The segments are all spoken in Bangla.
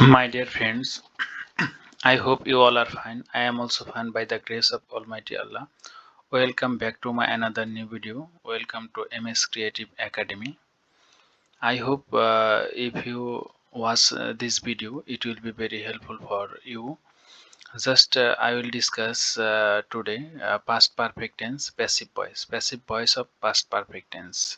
My dear friends, I hope you all are fine. I am also fine by the grace of Almighty Allah. Welcome back to my another new video. Welcome to MS Creative Academy. I hope uh, if you watch uh, this video, it will be very helpful for you. Just uh, I will discuss uh, today uh, past perfect tense, passive voice, passive voice of past perfect tense.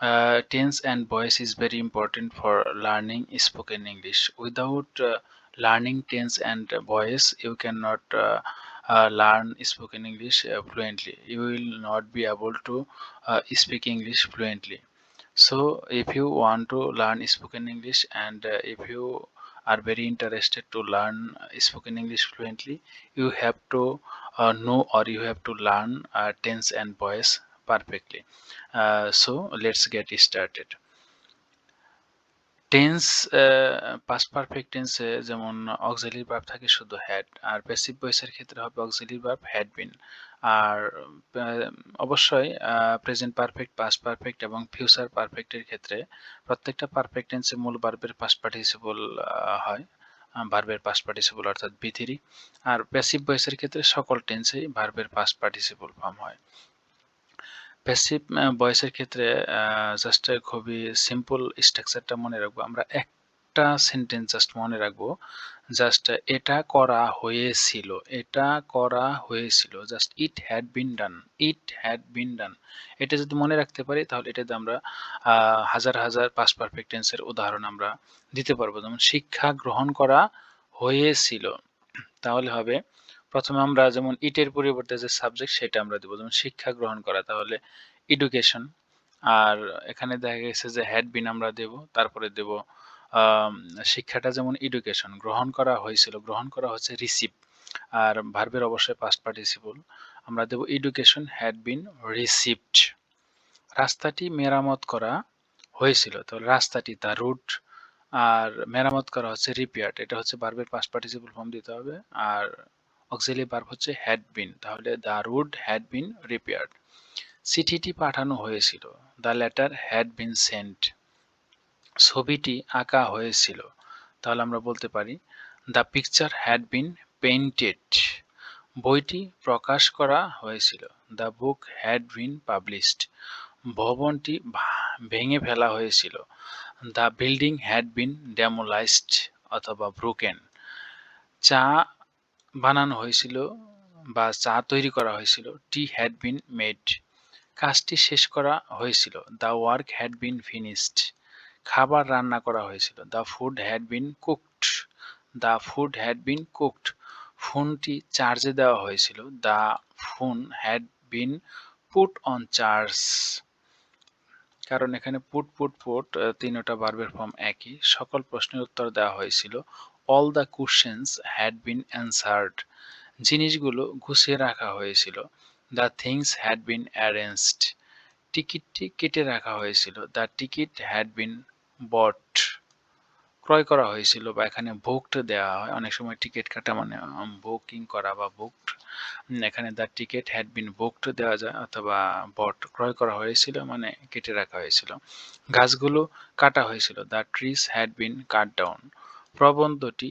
Uh, tense and voice is very important for learning spoken English. Without uh, learning tense and voice, you cannot uh, uh, learn spoken English uh, fluently. You will not be able to uh, speak English fluently. So, if you want to learn spoken English and if you are very interested to learn spoken English fluently, you have to know or you have to learn tense and voice perfectly. Uh, so let's get started. Tense past perfect টেন্সে যেমন অক্সিলারি ভার্ব থাকে শুধু হ্যাড আর প্যাসিভ ভয়েসের ক্ষেত্রে হবে অক্সিলারি ভার্ব হ্যাড বিন আর অবশ্যই প্রেজেন্ট পারফেক্ট পাস্ট পারফেক্ট এবং ফিউচার পারফেক্টের ক্ষেত্রে প্রত্যেকটা পারফেক্ট টেন্সে মূল ভার্বের পাস্ট পার্টিসিপল হয় ভার্বের পাস্ট পার্টিসিপল অর্থাৎ বিথিরি আর প্যাসিভ ভয়েসের ক্ষেত্রে সকল টেন্সেই ভার্বের পাস্ট পার্টিসিপল ফর্ম হয় প্যাসিভ ভয়েসের ক্ষেত্রে জাস্ট খুবই সিম্পল স্ট্রাকচারটা মনে রাখব। আমরা একটা সেন্টেন্স জাস্ট মনে রাখব জাস্ট এটা করা হয়েছিল, এটা করা হয়েছিল just it had been done it had been done এটা যদি মনে রাখতে পারি, তাহলে এটাতে আমরা হাজার হাজার পাস পারফেক্ট টেন্সের উদাহরণ আমরা দিতে পারব। যেমন, শিক্ষা গ্রহণ করা হয়েছিল। তাহলে হবে প্রথমে আমরা যেমন ইটের পরিবর্তে যে সাবজেক্ট সেটা আমরা দেবো, যেমন শিক্ষা গ্রহণ করা, তাহলে এডুকেশন আর এখানে দেখা গেছে যে হ্যাড বিন আমরা দেব, তারপরে দেব শিক্ষাটা যেমন এডুকেশন গ্রহণ করা হয়েছিল, গ্রহণ করা হচ্ছে রিসিভ আর ভার্বের অবশ্যই পাস্ট পার্টিসিপল আমরা দেব এডুকেশন হ্যাড বিন রিসিভড রাস্তাটি মেরামত করা হয়েছিল, তো রাস্তাটি দ্য রুট আর মেরামত করা হচ্ছে রিপেয়ার্ড এটা হচ্ছে ভার্বের পাস্ট পার্টিসিপল ফর্ম দিতে হবে, আর অক্সিলি ভার্ব হচ্ছে হ্যাড বিন তাহলে the road had been repaired চিঠিটি পাঠানো হয়েছিল। The letter had been sent ছবিটি আঁকা হয়েছিল। তাহলে আমরা বলতে পারি the picture had been painted বইটি প্রকাশ করা হয়েছিল। The book had been published ভবনটি ভেঙে ফেলা হয়েছিল। The building had been demolished অথবা ব্রোকেন চা বানানো হয়েছিল বা চা তৈরি করা হয়েছিল। টি হ্যাড বিন মেড কাজটি শেষ করা হয়েছিল। The work had been finished খাবার রান্না করা হয়েছিল। The food had been cooked the food had been cooked ফোনটি চার্জে দেওয়া হয়েছিল। The phone had been put on charge কারণ এখানে পুট পুট পুট তিনটা বার্বের ফর্ম একই। সকল প্রশ্নের উত্তর দেওয়া হয়েছিল। All the questions had been answered জিনিসগুলো গুছিয়ে রাখা হয়েছিল। The things had been arranged টিকিটটি কেটে রাখা হয়েছিল। The ticket had been bought ক্রয় করা হয়েছিল বা এখানে বুকড দেওয়া হয়। অনেক সময় টিকিট কাটা মানে বুকিং করা বা বুকড এখানে the ticket had been booked দেওয়া যায় অথবা বট ক্রয় করা হয়েছিল মানে কেটে রাখা হয়েছিল। গাছগুলো কাটা হয়েছিল। The trees had been cut down প্রবন্ধটি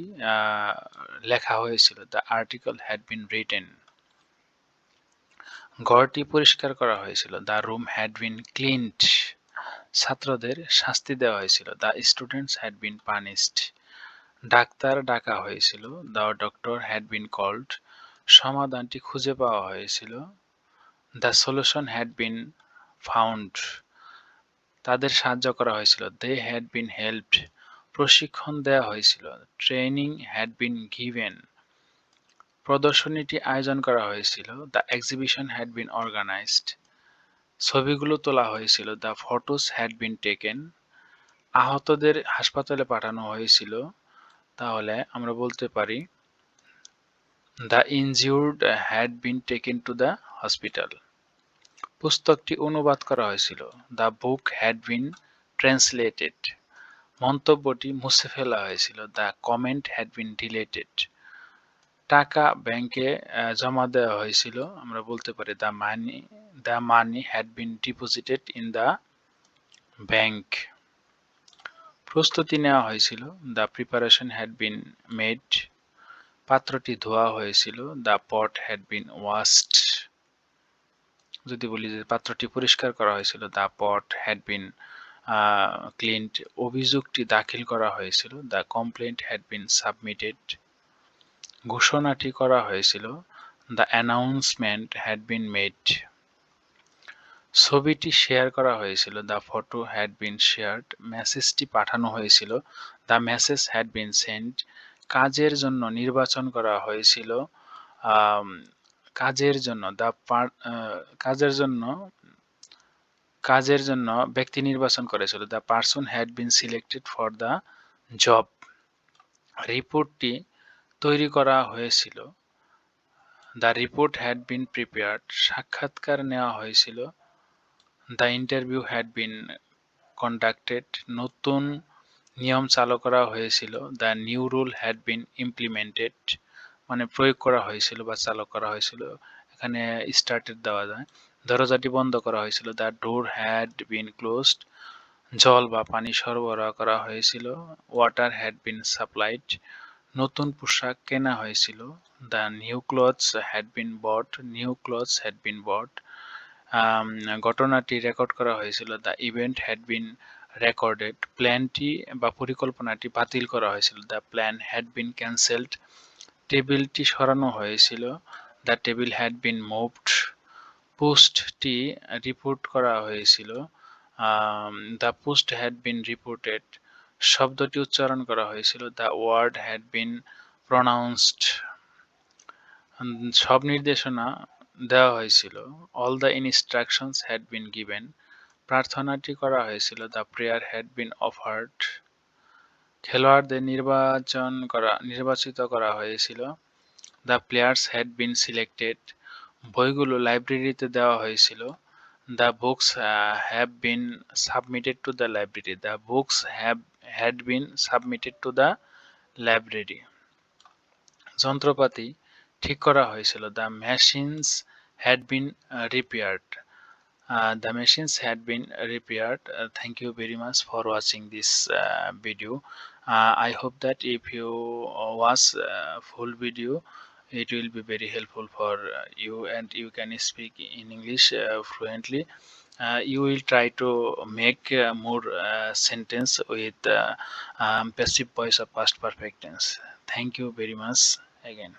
লেখা হয়েছিল the article had been written ঘরটি পরিষ্কার করা হয়েছিল। The room had been cleaned ছাত্রদের শাস্তি দেওয়া হয়েছিল। The students had been punished doctor ডাকা হয়েছিল। The doctor had been called সমাধানটি খুঁজে পাওয়া হয়েছিল। The solution had been found তাদের সাহায্য করা হয়েছিল। দে হ্যাড বিন হেল্পড প্রশিক্ষণ দেওয়া হয়েছিল। ট্রেনিং হ্যাড বিন গিভেন প্রদর্শনীটি আয়োজন করা হয়েছিল। The exhibition had been organised ছবিগুলো তোলা হয়েছিল। The photos had been taken আহতদের হাসপাতালে পাঠানো হয়েছিল। তাহলে আমরা বলতে পারি the injured had been taken to the hospital পুস্তকটি অনুবাদ করা হয়েছিল। The book had been translated মন্তব্যটি মুছে ফেলা হয়েছিল। The comment had been deleted. টাকা ব্যাংকে জমা দেওয়া হয়েছিল। আমরা বলতে পারি the money the money had been deposited in the bank. প্রস্তুতি নেওয়া হয়েছিল। The preparation had been made. পাত্রটি ধোয়া হয়েছিল। The pot had been washed. যদি বলি যে পাত্রটি পরিষ্কার করা হয়েছিল, the pot had been cleaned অভিযোগটি দাখিল করা হয়েছিল। The complaint had been submitted ঘোষণাটি করা হয়েছিল the announcement had been made ছবিটি শেয়ার করা হয়েছিল the photo had been shared মেসেজটি পাঠানো হয়েছিল the message had been sent কাজের জন্য নির্বাচন করা হয়েছিল কাজের জন্য দ্য কাজের জন্য কাজের জন্য ব্যক্তি নির্বাচন করেছিল। The person had been selected for the job রিপোর্টটি তৈরি করা হয়েছিল। The report had been prepared সাক্ষাৎকার নেওয়া হয়েছিল। The interview had been conducted নতুন নিয়ম চালু করা হয়েছিল। The new rule had been implemented মানে প্রয়োগ করা হয়েছিল বা চালু করা হয়েছিল। এখানে স্টার্টেড দেওয়া যায়। দরজাটি বন্ধ করা হয়েছিল। The door had been closed জল বা পানি সরবরাহ করা হয়েছিল। ওয়াটার হ্যাড বিন সাপ্লাইড নতুন পোশাক কেনা হয়েছিল। The new clothes had been bought new clothes had been bought ঘটনাটি রেকর্ড করা হয়েছিল। The event had been recorded প্ল্যানটি বা পরিকল্পনাটি বাতিল করা হয়েছিল। The plan had been cancelled টেবিলটি সরানো হয়েছিল। The table had been moved পোস্টটি রিপোর্ট করা হয়েছিল। The post had been reported শব্দটি উচ্চারণ করা হয়েছিল। The word had been pronounced সব নির্দেশনা দেওয়া হয়েছিল। All the instructions had been given প্রার্থনাটি করা হয়েছিল। The prayer had been offered খেলোয়াড়দের নির্বাচন করা, নির্বাচিত করা হয়েছিল। The players had been selected বইগুলো লাইব্রেরিতে দেওয়া হয়েছিল। The books have been submitted to the library the books have had been submitted to the library যন্ত্রপাতি ঠিক করা হয়েছিল। The machines had been repaired been repaired. Uh, thank you very much for watching this uh, video. Uh, i hope that if you watch full video it will be very helpful for you and you can speak in english fluently. Uh, you will try to make uh, more uh, sentence with um, passive voice or past perfect tense thank you very much again